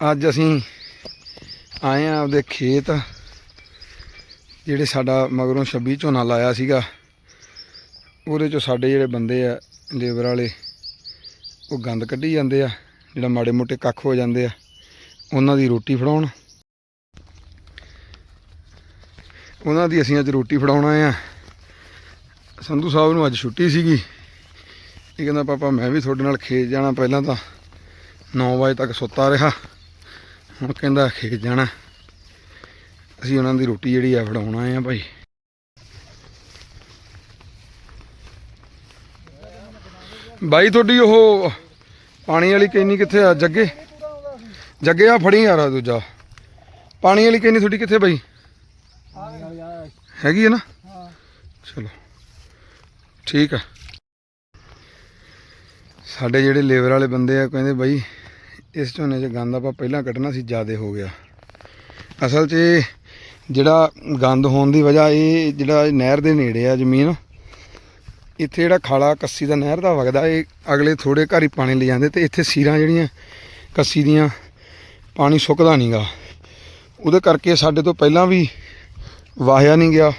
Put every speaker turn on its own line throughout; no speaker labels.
ਅੱਜ ਅਸੀਂ ਆਏ ਆ ਆਪਦੇ ਖੇਤ, ਜਿਹੜੇ ਸਾਡਾ ਮਗਰੋਂ 26 ਝੋਨਾ ਲਾਇਆ ਸੀਗਾ। ਉਹਦੇ ਚੋਂ ਸਾਡੇ ਜਿਹੜੇ ਬੰਦੇ ਆ, ਲੇਬਰ ਵਾਲੇ, ਉਹ ਗੰਦ ਕੱਢੀ ਜਾਂਦੇ ਆ, ਜਿਹੜਾ ਮਾੜੇ ਮੋਟੇ ਕੱਖ ਹੋ ਜਾਂਦੇ ਆ, ਉਹਨਾਂ ਦੀ ਰੋਟੀ ਫੜਾਉਣ। ਉਹਨਾਂ ਦੀ ਅਸੀਂ ਅੱਜ ਰੋਟੀ ਫੜਾਉਣਾ ਆ ਸੰਧੂ ਸਾਹਿਬ ਨੂੰ ਅੱਜ ਛੁੱਟੀ ਸੀਗੀ। ਇਹ ਕਹਿੰਦਾ, ਪਾਪਾ, ਮੈਂ ਵੀ ਤੁਹਾਡੇ ਨਾਲ ਖੇਤ ਜਾਣਾ ਪਹਿਲਾਂ ਤਾਂ 9 ਵਜੇ ਤੱਕ ਸੁੱਤਾ ਰਿਹਾ। ਹੁਣ ਕਹਿੰਦਾ ਖੇਤ ਜਾਣਾ। ਅਸੀਂ ਉਹਨਾਂ ਦੀ ਰੋਟੀ ਜਿਹੜੀ ਆ ਫੜਾਉਣਾ ਆ ਭਾਈ। ਬਾਈ, ਤੁਹਾਡੀ ਉਹ ਪਾਣੀ ਵਾਲੀ ਕੈਨੀ ਕਿੱਥੇ ਆ? ਜੱਗੇ। ਜੱਗੇ ਆ ਫੜੀ ਯਾਰ, ਆਹ ਦੂਜਾ। ਪਾਣੀ ਵਾਲੀ ਕੈਨੀ ਤੁਹਾਡੀ ਕਿੱਥੇ ਬਾਈ? ਹੈਗੀ ਹੈ ਨਾ? ਚਲੋ, ਠੀਕ ਆ। ਸਾਡੇ ਜਿਹੜੇ ਲੇਬਰ ਵਾਲੇ ਬੰਦੇ ਆ ਕਹਿੰਦੇ ਬਾਈ ਇਸ ਝੋਨੇ 'ਚ ਗੰਦ ਆਪਾਂ ਪਹਿਲਾਂ ਕੱਢਣਾ ਸੀ, ਜ਼ਿਆਦਾ ਹੋ ਗਿਆ। ਅਸਲ 'ਚ ਜਿਹੜਾ ਗੰਦ ਹੋਣ ਦੀ ਵਜ੍ਹਾ ਇਹ ਜਿਹੜਾ ਨਹਿਰ ਦੇ ਨੇੜੇ ਆ ਜ਼ਮੀਨ, ਇੱਥੇ ਜਿਹੜਾ ਖਾਲਾ ਕੱਸੀ ਦਾ ਨਹਿਰ ਦਾ ਵਗਦਾ, ਇਹ ਅਗਲੇ ਥੋੜੇ ਘਰ ਹੀ ਪਾਣੀ ਲੈ ਜਾਂਦੇ ਤੇ ਇੱਥੇ ਸੀਰਾਂ ਜਿਹੜੀਆਂ ਕੱਸੀ ਦੀਆਂ, ਪਾਣੀ ਸੁੱਕਦਾ ਨਹੀਂਗਾ ਉਹਦੇ ਕਰਕੇ ਸਾਡੇ ਤੋਂ ਪਹਿਲਾਂ ਵੀ ਵਾਹਿਆ ਨਹੀਂ ਗਿਆ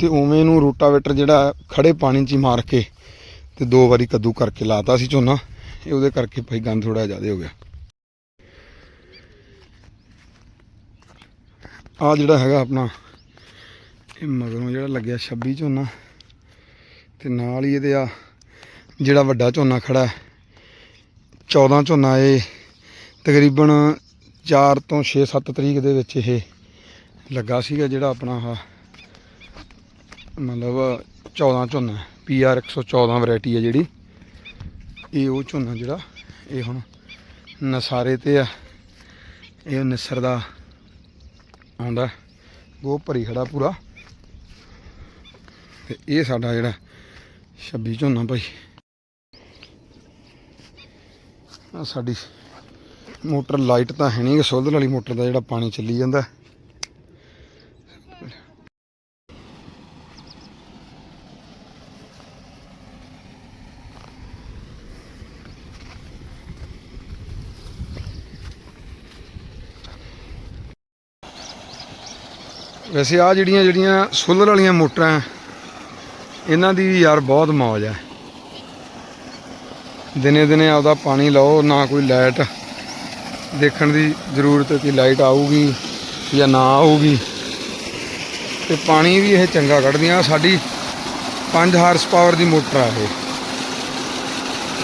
ਤੇ ਉਵੇਂ ਨੂੰ ਰੋਟਾਵੇਟਰ ਜਿਹੜਾ ਖੜੇ ਪਾਣੀ 'ਚ ਹੀ ਮਾਰ ਕੇ ਤੇ ਦੋ ਵਾਰੀ ਕੱਦੂ ਕਰਕੇ ਲਾਤਾ ਸੀ ਝੋਨਾ। ਇਹ ਉਹਦੇ ਕਰਕੇ ਭਾਈ ਗੰਦ ਥੋੜਾ ਜ਼ਿਆਦਾ ਹੋ ਗਿਆ। ਆ ਜਿਹੜਾ ਹੈਗਾ ਆਪਣਾ, ਇਹ ਮਗਰੋਂ ਜਿਹੜਾ ਲੱਗਿਆ 26 ਝੋਨਾ, ਤੇ ਨਾਲ ਹੀ ਇਹਦੇ ਆ ਜਿਹੜਾ ਵੱਡਾ ਝੋਨਾ ਖੜਾ ਹੈ 14 ਝੋਨਾ ਇਹ ਤਕਰੀਬਨ 4 ਤੋਂ 6-7 ਤਰੀਕ ਦੇ ਵਿੱਚ ਇਹ ਲੱਗਾ ਸੀਗਾ ਜਿਹੜਾ ਆਪਣਾ ਆਹ ਮਤਲਬ 14 ਝੋਨਾ ਪੀਆਰ 114 ਵੈਰਾਈਟੀ ਹੈ ਜਿਹੜੀ। ਇਹ ਉਹ ਝੋਨਾ ਜਿਹੜਾ, ਇਹ ਹੁਣ ਨਸਾਰੇ ਤੇ ਆ। ਇਹ ਨਿਸਰ ਦਾ ਆਉਂਦਾ ਗੋ ਭਰੀ ਖੜਾ ਪੂਰਾ। ਤੇ ਇਹ ਸਾਡਾ ਜਿਹੜਾ 26 ਝੋਨਾ ਭਾਈ। ਆ ਸਾਡੀ ਮੋਟਰ ਲਾਈਟ ਤਾਂ ਹੈ ਨਹੀਂ ਕਿ ਸੋਲਰ ਵਾਲੀ ਮੋਟਰ ਦਾ ਜਿਹੜਾ ਪਾਣੀ ਚੱਲੀ ਜਾਂਦਾ। ਵੈਸੇ ਆ ਜਿਹੜੀਆਂ ਜਿਹੜੀਆਂ ਸੋਲਰ ਵਾਲੀਆਂ ਮੋਟਰਾਂ, ਇਹਨਾਂ ਦੀ ਯਾਰ ਬਹੁਤ ਮੌਜ ਹੈ। ਦਿਨੇ ਦਿਨੇ ਆਪਦਾ ਪਾਣੀ ਲਾਓ, ਨਾ ਕੋਈ ਲਾਈਟ। ਦੇਖਣ ਦੀ ਜ਼ਰੂਰਤ ਕਿ ਲਾਈਟ ਆਊਗੀ ਜਾਂ ਨਾ ਆਊਗੀ। ਤੇ ਪਾਣੀ ਵੀ ਇਹ ਚੰਗਾ ਕੱਢਦੀਆਂ। ਸਾਡੀ 5 ਹਾਰਸ ਪਾਵਰ ਦੀ ਮੋਟਰ ਆ ਇਹ।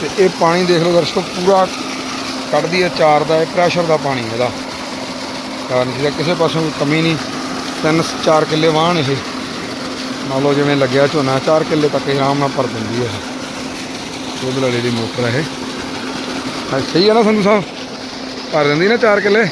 ਤੇ ਇਹ ਪਾਣੀ ਦੇਖ ਲਓ ਦਰਸ਼ਕੋ, ਪੂਰਾ ਕੱਢਦੀ ਹੈ ਚਾਰ ਦਾ ਇਹ ਪ੍ਰੈਸ਼ਰ ਦਾ ਪਾਣੀ ਇਹਦਾ। ਕਾਰਨ ਕਿਸੇ ਪਾਸੋਂ ਕੋਈ ਕਮੀ ਨਹੀਂ। ਤਿੰਨ ਚਾਰ ਕਿੱਲੇ ਵਾਹਣ ਇਹ। ਮੰਨ ਲਓ ਜਿਵੇਂ ਲੱਗਿਆ ਝੋਨਾ ਚਾਰ ਕਿੱਲੇ ਤੱਕ ਇਹ ਆਰਾਮ ਨਾਲ ਭਰ ਦਿੰਦੀ ਹੈ ਉਹਦੇ ਲੜੇ ਦੀ ਮੋਟਰ ਹੈ ਇਹ। ਹਾਂ, ਸਹੀ ਹੈ ਨਾ ਸੰਧੂ ਸਾਹਿਬ? ਭਰ ਦਿੰਦੀ ਨਾ ਚਾਰ ਕਿੱਲੇ?